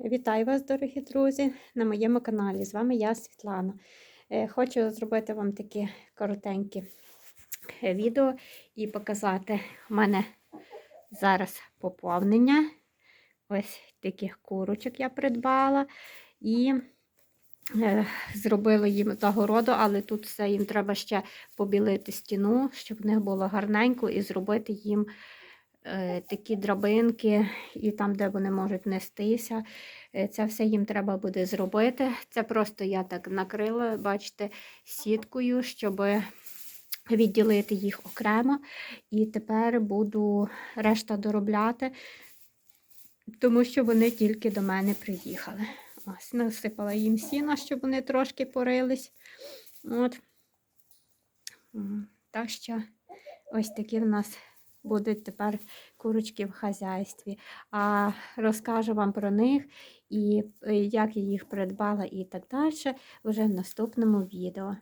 Вітаю вас, дорогі друзі, на моєму каналі. З вами я, Світлана. Е, Хочу зробити вам такі коротенькі е, відео і показати у мене зараз поповнення. Ось таких курочок я придбала і е, зробила їм загороду, але тут все їм треба ще побілити стіну, щоб в них було гарненько, і зробити їм такі драбинки, і там, де вони можуть нестися. Е, Це все їм треба буде зробити. Це просто я так накрила, бачите, сіткою, щоб відділити їх окремо. І тепер буду решта доробляти, тому що вони тільки до мене приїхали. Ось, насипала їм сіна, щоб вони трошки порились. От. Так що ось такі в нас будуть тепер курочки в хазяйстві. А розкажу вам про них і як я їх придбала і так далі вже в наступному відео.